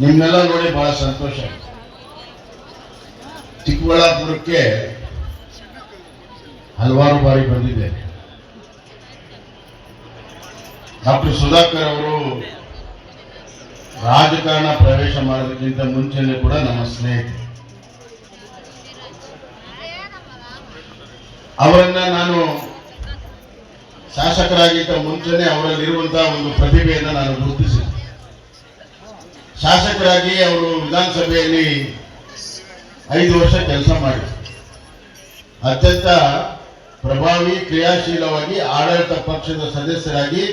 ನಿಮ್ನೆಲ್ಲ ನೋಡಿ ಬಹಳ ಸಂತೋಷ ಚಿಕ್ಕಬಳ್ಳಾಪುರಕ್ಕೆ ಹಲವಾರು ಬಾರಿ ಬಂದಿದೆ ಡಾಕ್ಟರ್ ಸುಧಾಕರ್ ಅವರು ರಾಜಕಾರಣ ಪ್ರವೇಶ ಮಾಡೋದಕ್ಕಿಂತ ಮುಂಚೆನೇ ಕೂಡ ನಮ್ಮ ಸ್ನೇಹಿತರು. ಅವರನ್ನ ನಾನು ಶಾಸಕರಾಗಿದ್ದ ಮುಂಚೆನೆ ಅವರಲ್ಲಿರುವಂತಹ ಒಂದು ಪ್ರತಿಭೆಯನ್ನು ನಾನು ಗುರುತಿಸಿದೆ. ಶಾಸಕರಾಗಿ ಅವರು ವಿಧಾನಸಭೆಯಲ್ಲಿ ಐದು ವರ್ಷ ಕೆಲಸ ಮಾಡಿದರು. ಅತ್ಯಂತ ಪ್ರಭಾವಿ, ಕ್ರಿಯಾಶೀಲವಾಗಿ ಆಡಳಿತ ಪಕ್ಷದ ಸದಸ್ಯರಾಗಿ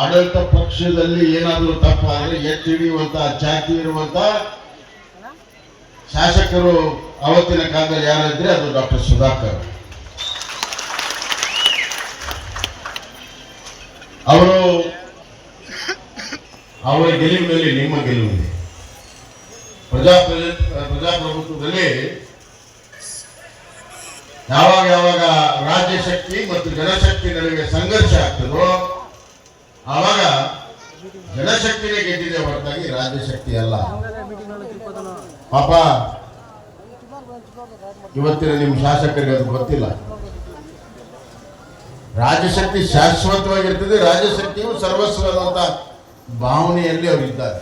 ಆಡಳಿತ ಪಕ್ಷದಲ್ಲಿ ಏನಾದರೂ ತಪ್ಪಾದರೆ ಎತ್ತಿ ಹಿಡಿಯುವಂತ ಚಾತಿ ಇರುವಂತ ಶಾಸಕರು ಅವತ್ತಿನ ಕಾಲದಲ್ಲಿ ಯಾರಿದ್ರೆ ಅದು ಡಾಕ್ಟರ್ ಸುಧಾಕರ್. ಅವರು ಅವರ ಗೆಲುವಿನಲ್ಲಿ ನಿಮ್ಮ ಗೆಲುವಿದೆ ಪ್ರಜಾಪ್ರಜ ಪ್ರಜಾಪ್ರಭುತ್ವದಲ್ಲಿ ಯಾವಾಗ ಯಾವಾಗ ರಾಜ್ಯ ಶಕ್ತಿ ಮತ್ತು ಜನಶಕ್ತಿ ನಡುವೆ ಸಂಘರ್ಷ ಆಗ್ತದೋ, ಆವಾಗ ಜನಶಕ್ತಿನೇ ಗೆದ್ದಿದೆ ಹೊರತಾಗಿ ರಾಜ್ಯ ಶಕ್ತಿ ಅಲ್ಲ. ಪಾಪ, ಇವತ್ತಿನ ನಿಮ್ಮ ಶಾಸಕರಿಗೆ ಅದು ಗೊತ್ತಿಲ್ಲ. ರಾಜ್ಯಶಕ್ತಿ ಶಾಶ್ವತವಾಗಿರ್ತದೆ ರಾಜ್ಯಶಕ್ತಿಯು ಸರ್ವಸ್ವ ಅನ್ನುವಂತ ಭಾವನೆಯಲ್ಲಿ ಅವರಿದ್ದಾರೆ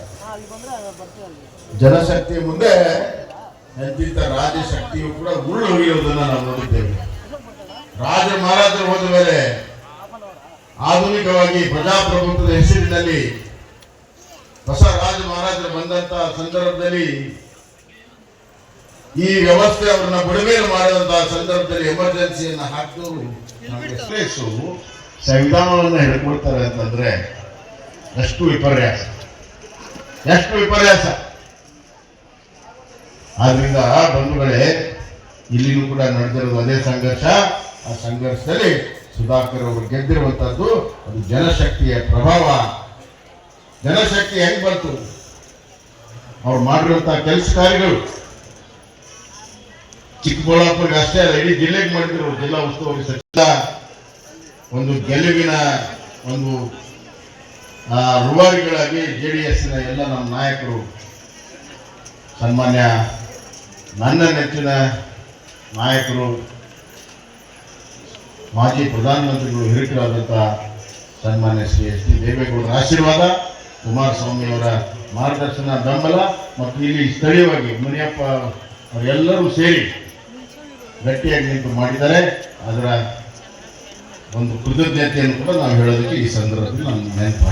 ಜನಶಕ್ತಿ ಮುಂದೆ ಎಂತಿಂತ ರಾಜಶಕ್ತಿಯು ಕೂಡ ಉರುಳು ಹೊಗೆಯುವುದನ್ನು ನಾವು ನೋಡಿದ್ದೇವೆ. ರಾಜ ಮಹಾರಾಜರು ಹೋದ ಮೇಲೆ ಆಧುನಿಕವಾಗಿ ಪ್ರಜಾಪ್ರಭುತ್ವದ ಹೆಸರಿನಲ್ಲಿ ಹೊಸ ರಾಜ ಮಹಾರಾಜರು ಬಂದಂತ ಸಂದರ್ಭದಲ್ಲಿ ಈ ವ್ಯವಸ್ಥೆ ಅವರನ್ನ ಬಿಡುಗಡೆ ಮಾಡಿದಂತಹ ಸಂದರ್ಭದಲ್ಲಿ ಎಮರ್ಜೆನ್ಸಿಯನ್ನು ಹಾಕಿದವರು ಸಂವಿಧಾನವನ್ನು ಹಿಡ್ಕೊಳ್ತಾರೆ ಅಂತಂದ್ರೆ ಎಷ್ಟು ವಿಪರ್ಯಾಸ ಎಷ್ಟು ವಿಪರ್ಯಾಸ ಆದ್ರಿಂದ ಬಂಧುಗಳೇ ಇಲ್ಲಿನೂ ಕೂಡ ನಡೆದಿರೋದು ಅದೇ ಸಂಘರ್ಷ ಆ ಸಂಘರ್ಷದಲ್ಲಿ ಸುಧಾಕರ್ ಅವರು ಗೆದ್ದಿರುವಂತದ್ದು ಅದು ಜನಶಕ್ತಿಯ ಪ್ರಭಾವ ಜನಶಕ್ತಿ ಹೆಂಗ್ ಬಂತು ಅವ್ರು ಮಾಡಿರುವಂತಹ ಕೆಲಸ ಕಾರ್ಯಗಳು ಚಿಕ್ಕಬಳ್ಳಾಪುರಕ್ಕೆ ಅಷ್ಟೇ ಅಲ್ಲ ಇಡೀ ಜಿಲ್ಲೆಗೆ ಮಾಡಿದ್ರು ಜಿಲ್ಲಾ ಉಸ್ತುವಾರಿ ಸಚಿವ ಒಂದು ಗೆಲುವಿನ ಒಂದು ರೂವಾರಿಗಳಾಗಿ ಜೆ ಡಿ ಎಸ್ನ ಎಲ್ಲ ನಮ್ಮ ನಾಯಕರು, ಸನ್ಮಾನ್ಯ ನನ್ನ ನೆಚ್ಚಿನ ನಾಯಕರು, ಮಾಜಿ ಪ್ರಧಾನಮಂತ್ರಿಗಳು ಹಿರಿಕರಾದಂಥ ಸನ್ಮಾನ್ಯ ಶ್ರೀ ಎಸ್ ಡಿ ದೇವೇಗೌಡರ ಆಶೀರ್ವಾದ, ಕುಮಾರಸ್ವಾಮಿ ಅವರ ಮಾರ್ಗದರ್ಶನ ಬೆಂಬಲ ಮತ್ತು ಇಲ್ಲಿ ಸ್ಥಳೀಯವಾಗಿ ಮುನಿಯಪ್ಪ ಅವರೆಲ್ಲರೂ ಸೇರಿ ಗಟ್ಟಿಯಾಗಿ ನಿಂತು ಮಾಡಿದ್ದಾರೆ. ಅದರ ಒಂದು ಕೃತಜ್ಞತೆಯನ್ನು ಕೂಡ ನಾವು ಹೇಳೋದಕ್ಕೆ ಈ ಸಂದರ್ಭದಲ್ಲಿ ನಾನು ನೆನಪು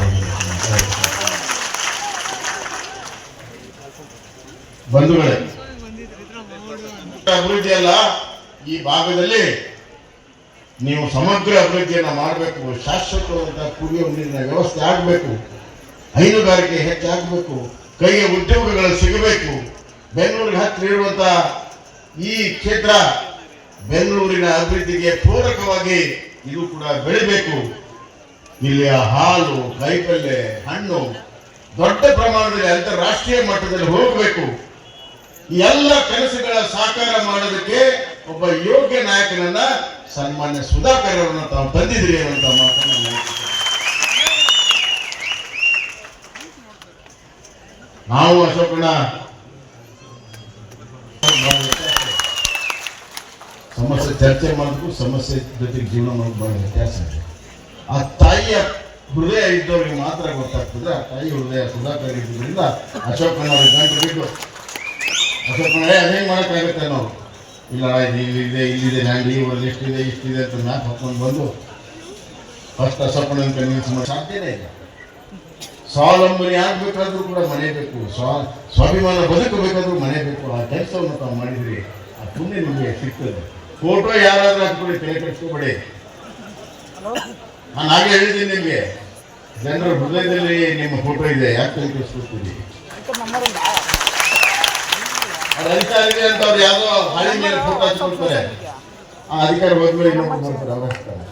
ಬಂಧುಗಳೇ, ಅಭಿವೃದ್ಧಿ ಅಲ್ಲ, ಈ ಭಾಗದಲ್ಲಿ ನೀವು ಸಮಗ್ರ ಅಭಿವೃದ್ಧಿಯನ್ನು ಮಾಡಬೇಕು ಶಾಶ್ವತವಾದ ಕುಡಿಯುವ ನೀರಿನ ವ್ಯವಸ್ಥೆ ಆಗಬೇಕು, ಹೈನುಗಾರಿಕೆ ಹೆಚ್ಚಾಗಬೇಕು ಕೈಗೆ ಉದ್ಯೋಗಗಳು ಸಿಗಬೇಕು. ಬೆಂಗಳೂರಿಗೆ ಹತ್ತಿರ ಇರುವಂತಹ ಈ ಕ್ಷೇತ್ರ ಬೆಂಗಳೂರಿನ ಅಭಿವೃದ್ಧಿಗೆ ಪೂರಕವಾಗಿ ಇದು ಕೂಡ ಬೆಳಿಬೇಕು ಇಲ್ಲಿಯ ಹಾಲು ಕೈಪಲ್ಯ ಹಣ್ಣು ದೊಡ್ಡ ಪ್ರಮಾಣದಲ್ಲಿ ಅಂತಾರಾಷ್ಟ್ರೀಯ ಮಟ್ಟದಲ್ಲಿ ಹೋಗಬೇಕು ಎಲ್ಲ ಕನಸುಗಳ ಸಾಕಾರ ಮಾಡೋದಕ್ಕೆ ಒಬ್ಬ ಯೋಗ್ಯ ನಾಯಕನನ್ನ ಸನ್ಮಾನ್ಯ ಸುಧಾಕರ್ ಅವರನ್ನ ತಾವು ಬಂದಿದ್ರಿ ಅನ್ನುವಂತ ಮಾತನ್ನ. ನಾವು ಅಶೋಕಣ್ಣ ಸಮಸ್ಯೆ ಚರ್ಚೆ ಮಾಡೋದಕ್ಕೂ ಸಮಸ್ಯೆ ಜೊತೆಗೆ ಜೀವನ ಮಾಡೋದು ವ್ಯತ್ಯಾಸ ಇದೆ. ಆ ತಾಯಿಯ ಹೃದಯ ಇದ್ದವ್ರಿಗೆ ಮಾತ್ರ ಗೊತ್ತಾಗ್ತದೆ, ಆ ತಾಯಿ ಹೃದಯ ಸುಧಾಕರ್ ಇದ್ದರಿಂದ ಅಶೋಕ್ ಕುಮಾರ್ ಗಂಟು ಬಿಟ್ಟು ಅಶೋಕಣ್ಣ ಏ, ಅದೇನು ಮಾಡೋಕ್ಕಾಗುತ್ತೆ ನಾವು? ಇಲ್ಲ ಇದು ಇಲ್ಲಿದೆ ಇಲ್ಲಿದೆ ಲ್ಯಾಂಡ್ ಈ ಊರಲ್ಲಿ ಇಷ್ಟಿದೆ ಇಷ್ಟಿದೆ ಅಂತ ಮ್ಯಾಪ್ ಹಾಕೊಂಡು ಬಂದು ಫಸ್ಟ್ ಅಶೋಕಣ್ಣನ ಕನ್ವಿನ್ಸ್ ಮಾಡಿ. ಸಾಧ್ಯನೇ ಇಲ್ಲ. ಸ್ವಾವಲಂಬನೆ ಆಗಬೇಕಾದ್ರೂ ಕೂಡ ಮನೆ ಬೇಕು, ಸ್ವಾ, ಸ್ವಾಭಿಮಾನ ಬದುಕಬೇಕಾದ್ರೂ ಮನೆ ಬೇಕು, ಆ ಕೆಲಸವನ್ನು ತಾವು ಮಾಡಿದ್ರಿ ಆ ಪುಣ್ಯ ನಿಮಗೆ ಸಿಗ್ತದೆ. ಫೋಟೋ ಯಾರಾದ್ರೂ ಹಾಕ್ಬಿಡಿ ತಲೆ ಕೆಡಿಸ್ಕೋಬೇಡಿ. ನಾನು ಹಾಗೆ ಹೇಳಿದ್ದೀನಿ ನಿಮಗೆ. ಜನರ ಹೃದಯದಲ್ಲಿ ನಿಮ್ಮ ಫೋಟೋ ಇದೆ ಯಾಕೆ ತಲೆ ಕೆಡಿಸ್ಕೊಳ್ತೀವಿ ಅದು ಅಧಿಕಾರ ಇದೆ ಅಂತ ಅವ್ರು ಯಾವುದೋ ಹಳಿ ಮೇಲೆ ಫೋಟೋ ಹಚ್ಕೊಳ್ತಾರೆ ಆ ಅಧಿಕಾರಿ ಹೋದ್ಮೇಲೆ ಇನ್ನೊಬ್ಬರು ಬರ್ತಾರೆ ಅವ್ರು ಹಾಕ್ತಾರೆ.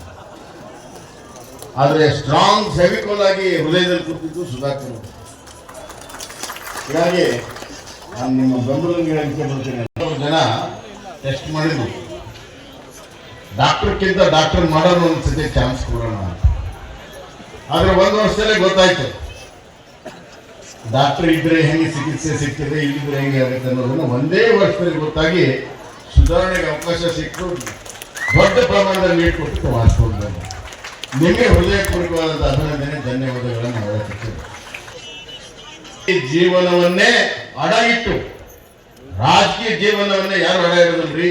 ಆದರೆ ಸ್ಟ್ರಾಂಗ್ ಫೆವಿಕೋಲ್ ಆಗಿ ಹೃದಯದಲ್ಲಿ ಕೂತಿದ್ದು ಸುಧಾಕರ್. ಹೀಗಾಗಿ ನಾನು ನಿಮ್ಮ ಬೆಂಗಳೂರಿಗೆ ಹಲವು ಜನ ಟೆಸ್ಟ್ ಮಾಡಿದ್ರು. ಡಾಕ್ಟರ್ಕ್ಕಿಂತ ಡಾಕ್ಟರ್ ಮಾಡೋರು ಒಂದು ಸತಿ ಚಾನ್ಸ್ ಕೊಡೋಣ. ಆದ್ರೆ ಒಂದು ವರ್ಷದಲ್ಲೇ ಗೊತ್ತಾಯ್ತು. ಡಾಕ್ಟರ್ ಇದ್ರೆ ಹೆಂಗೆ ಚಿಕಿತ್ಸೆ ಸಿಗ್ತದೆ, ಇಲ್ಲಿದ್ರೆ ಹೆಂಗೆ ಆಗುತ್ತೆ ಅನ್ನೋದನ್ನ ಒಂದೇ ವರ್ಷದಲ್ಲಿ ಗೊತ್ತಾಗಿ ಸುಧಾರಣೆಗೆ ಅವಕಾಶ ಸಿಕ್ತು ದೊಡ್ಡ ಪ್ರಮಾಣದಲ್ಲಿ ನೀರು ಕೊಟ್ಟು ಮಾಡಿಸ್ಕೊಂಡು ನಿಮಗೆ ಹೃದಯಪೂರ್ವಕವಾದಂಥ ಅಭಿನಂದನೆ, ಧನ್ಯವಾದಗಳನ್ನು ಹೇಳಕ್ಕೆ ಈ ಜೀವನವನ್ನೇ ಅಡ ಇಟ್ಟು ರಾಜಕೀಯ ಜೀವನವನ್ನೇ ಯಾರು ಅಡ ಇರೋದಿಲ್ರಿ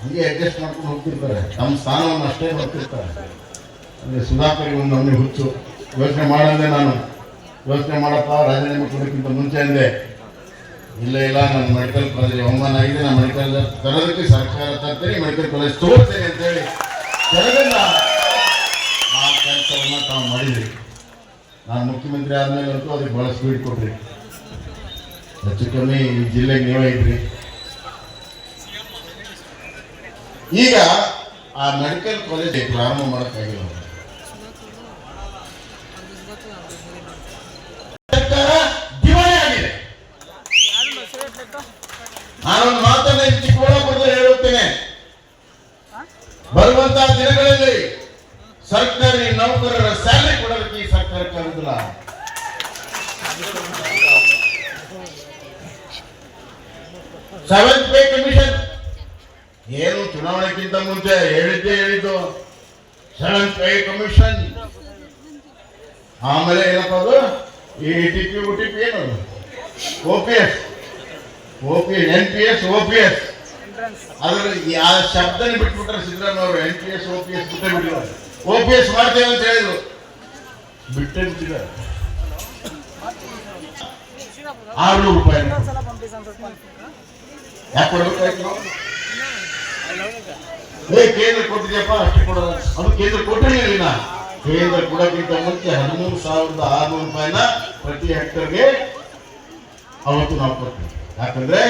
ಹಂಗೆ ಅಡ್ಜಸ್ಟ್ ಮಾಡ್ಕೊಂಡು ಹೋಗ್ತಿರ್ತಾರೆ. ನಮ್ಮ ಸ್ಥಾನವನ್ನು ಅಷ್ಟೇ ಬರ್ತಿರ್ತಾರೆ ಅಂದರೆ ಸುಧಾಕರ್ ಒಂದು ನಮಗೆ ಹುಚ್ಚು. ಯೋಚನೆ ಮಾಡಂದೆ ನಾನು. ಯೋಚನೆ ಮಾಡಪ್ಪ, ರಾಜೀನಾಮೆ ಕೊಡೋಕ್ಕಿಂತ ಮುಂಚೆ ಅಂದೆ. ಇಲ್ಲ ಇಲ್ಲ, ನಾನು ಮೆಡಿಕಲ್ ಕಾಲೇಜ್ ಅವಮಾನ ಆಗಿದೆ. ನಾನು ಮೆಡಿಕಲ್ ತರೋದಕ್ಕೆ ಸರ್ಕಾರ ತರ್ತೀನಿ ಮೆಡಿಕಲ್ ಕಾಲೇಜ್ ತೋರ್ತೇನೆ ಅಂತೇಳಿ ತೆರೆದಲ್ಲ. ಆ ಕೆಲಸವನ್ನು ತಾವು ಮಾಡಿದ್ರಿ. ನಾನು ಮುಖ್ಯಮಂತ್ರಿ ಆದಮೇಲೆ ಅಂತೂ ಅದಕ್ಕೆ ಭಾಳ ಸ್ಪೀಡ್ ಕೊಟ್ರಿ. ಹೆಚ್ಚು ಕಮ್ಮಿ ಈ ಜಿಲ್ಲೆಗೆ ನೀವೇ ಇದ್ರಿ. ಈಗ ಆ ಮೆಡಿಕಲ್ ಕಾಲೇಜ್ ಪ್ರಾರಂಭ ಮಾಡೋಕ್ಕಾಗಿಲ್ಲ. ಸರ್ಕಾರ ದಿವಾಳಿ ಆಗಿದೆ. ನಾನೊಂದು ಮಾತನ್ನ ಚಿಕ್ಕಬಳ್ಳಾಪುರದಲ್ಲಿ ಹೇಳುತ್ತೇನೆ. ಬರುವಂತಹ ದಿನಗಳಲ್ಲಿ ಸರ್ಕಾರಿ ನೌಕರರ ಸ್ಯಾಲರಿ ಕೊಡೋದಕ್ಕೆ ಈ ಸರ್ಕಾರಕ್ಕೆ ಆಗುದಿಲ್ಲ. ಸೆವೆಂತ್ ಪೇ ಕಮಿಷನ್ ಏನು ಚುನಾವಣೆಗಿಂತ ಮುಂಚೆ ಹೇಳಿದ್ದೆ ಹೇಳಿದ್ದು ಸೆವೆಂತ್ ಪೇ ಕಮಿಷನ್. ಆಮೇಲೆ ಏನಪ್ಪ ಅದು? ಈ T P O T P ಏನದು O P S O P N P S O P S. ಅದ್ರ ಆ ಶಬ್ದನ ಬಿಟ್ಬಿಟ್ರೆ ಸಿದ್ದರಾಮಯ್ಯ ಅವರು N P S O P S ಬಿಟ್ಟೇ ಬಿಟ್ಟಿದ್ದಾರೆ. ಓ ಪಿ ಎಸ್ ಮಾಡ್ತೇವೆ ಅಂತ ಹೇಳಿದ್ರು. ಬಿಟ್ಟೇ ಬಿಟ್ಟಿದ್ದಾರೆ. ಆರ್ನೂರು ರೂಪಾಯಿ. ಯಾಕೆ ಕೊಡ್ಬೇಕಾಯ್ತು? ಏ ಕೇಂದ್ರ ಕೊಟ್ಟಿದ್ಯಪ್ಪ, ಅಷ್ಟೇ ಕೊಡೋದು ಅದು ಕೇಂದ್ರ ಕೊಟ್ಟಿರಲಿಲ್ಲ ಕೇಂದ್ರ ಕೊಡೋಕ್ಕಿಂತ ಮುಂಚೆ ಹದಿಮೂರು ಸಾವಿರದ ಆರ್ನೂರು ರೂಪಾಯಿನ ಪ್ರತಿ ಹೆಕ್ಟರ್ಗೆ ಅವತ್ತು ನಾವು ಕೊಡ್ತೀವಿ. ಯಾಕಂದ್ರೆ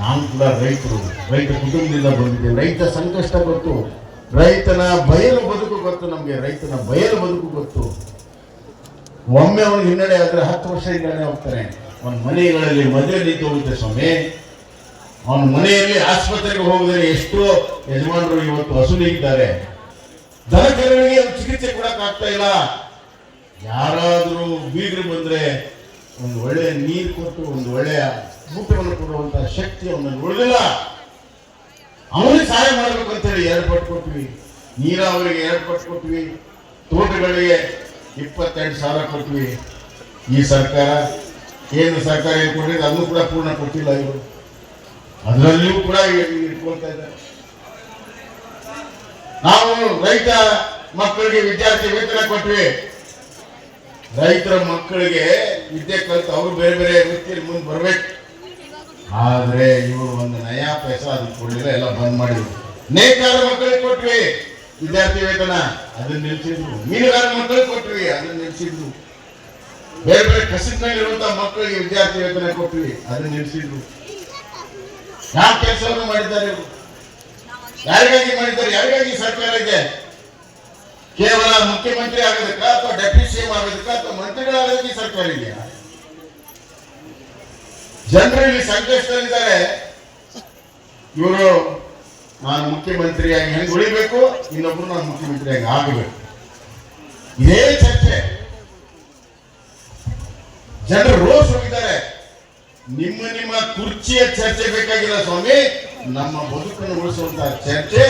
ನಾವು ಕೂಡ ರೈತರು, ರೈತ ಕುಟುಂಬದಿಂದ ಬಂದಿದ್ದೇವೆ ರೈತ ಸಂಕಷ್ಟ ಗೊತ್ತು ರೈತನ ಬಯಲು ಬದುಕು ಗೊತ್ತು ನಮಗೆ, ರೈತನ ಬಯಲು ಬದುಕು ಗೊತ್ತು. ಒಮ್ಮೆ ಅವನಿಗೆ ಹಿನ್ನಡೆ ಆದ್ರೆ ಹತ್ತು ವರ್ಷ ಹಿನ್ನಡೆ ಹೋಗ್ತಾನೆ. ಒಂದು ಮನೆಗಳಲ್ಲಿ ಮದುವೆ ನಿಂತು ಹೋಗುತ್ತೆ ಸ್ವಾಮಿ. ಅವನ ಮನೆಯಲ್ಲಿ ಆಸ್ಪತ್ರೆಗೆ ಹೋಗಿದರೆ ಎಷ್ಟೋ ಯಜಮಾನರು ಇವತ್ತು ಹಸುನಿಗಿದ್ದಾರೆ ದನಕರುಗಳಿಗೆ ಅವ್ರು ಚಿಕಿತ್ಸೆ ಕೊಡಕ್ ಆಗ್ತಾ ಇಲ್ಲ. ಯಾರಾದರೂ ಬೀಗರು ಬಂದ್ರೆ ಒಂದು ಒಳ್ಳೆ ನೀರು ಕೊಟ್ಟು ಒಂದು ಒಳ್ಳೆಯ ಊಟವನ್ನು ಕೊಡುವಂತ ಶಕ್ತಿ ಅವನಲ್ಲಿ ಉಳಿದಿಲ್ಲ. ಅವನಿಗೆ ಸಹಾಯ ಮಾಡಬೇಕು ಅಂತೇಳಿ ಪಟ್ಟು ಕೊಟ್ವಿ. ನೀರಾವರಿಗೆ ಏರ್ಪಾಟ್ ಕೊಟ್ವಿ. ತೋಟಗಳಿಗೆ ಇಪ್ಪತ್ತೆರಡು ಸಾವಿರ ಕೊಟ್ವಿ. ಈ ಸರ್ಕಾರ, ಕೇಂದ್ರ ಸರ್ಕಾರ ಏನು ಕೊಟ್ಟಿದೆ ಅದನ್ನು ಕೂಡ ಪೂರ್ಣ ಕೊಟ್ಟಿಲ್ಲ ಇವರು. ಅದರಲ್ಲಿಯೂ ಕೂಡ ಇಟ್ಕೊಳ್ತಾ ಇದ್ದಾರೆ. ನಾವು ರೈತ ಮಕ್ಕಳಿಗೆ ವಿದ್ಯಾರ್ಥಿ ವೇತನ ಕೊಟ್ವಿ. ರೈತರ ಮಕ್ಕಳಿಗೆ ವಿದ್ಯೆ ಕಲಿತು ಅವರು ಬೇರೆ ಬೇರೆ ವೃತ್ತಿಯಲ್ಲಿ ಮುಂದೆ ಬರ್ಬೇಕು. ಆದ್ರೆ ಇವರು ಒಂದು ನಯಾ ಪೈಸ ಅದನ್ನ ಕೊಡಲಿಲ್ಲ, ಎಲ್ಲ ಬಂದ್ ಮಾಡಿದ್ರು. ನೇಕಾರ ಮಕ್ಕಳಿಗೆ ಕೊಟ್ವಿ. ವಿದ್ಯಾರ್ಥಿ ವೇತನ, ಅದನ್ನ ನಿಲ್ಸಿದ್ರು. ಮೀನುಗಾರ ಮಕ್ಕಳಿಗೆ ಕೊಟ್ವಿ, ಅದನ್ನ ನಿಲ್ಸಿದ್ರು. ಬೇರೆ ಬೇರೆ ಕಸಿಟ್ನಲ್ಲಿರುವಂತಹ ಮಕ್ಕಳಿಗೆ ವಿದ್ಯಾರ್ಥಿ ವೇತನ ಕೊಟ್ವಿ, ಅದನ್ನ ನಿಲ್ಸಿದ್ರು. ಯಾವ ಕೆಲಸವನ್ನು ಮಾಡಿದ್ದಾರೆ? ಯಾರಿಗಾಗಿ ಮಾಡಿದ್ದಾರೆ? ಯಾರಿಗಾಗಿ ಸರ್ಕಾರ ಇದೆ? ಕೇವಲ ಮುಖ್ಯಮಂತ್ರಿ ಆಗೋದಕ್ಕ ಅಥವಾ ಡೆಪ್ಯೂಟಿ ಸಿಎಂ ಆಗೋದಕ್ಕ ಅಥವಾ ಮಂತ್ರಿಗಳಾಗೋದಕ್ಕೆ ಸರ್ಕಾರ ಇದೆಯಾ? ಜನರಲ್ಲಿ ಸಂಕಷ್ಟದಲ್ಲಿದ್ದಾರೆ. ಇವರು, ನಾನು ಮುಖ್ಯಮಂತ್ರಿಯಾಗಿ ಹೆಂಗ್ ಉಳಿಬೇಕು? ಇನ್ನೊಬ್ರು ನಾನು ಮುಖ್ಯಮಂತ್ರಿಯಾಗಿ ಆಗಬೇಕು. ಇದೇ ಚರ್ಚೆ. ಜನರು ರೋಸ್ ನಿಮ್ಮ ನಿಮ್ಮ ಕುರ್ಚಿಯ ಚರ್ಚೆ ಬೇಕಾಗಿಲ್ಲ ಸ್ವಾಮಿ. ನಮ್ಮ ಬದುಕನ್ನು ಉಳಿಸುವಂತಹ ಚರ್ಚೆ.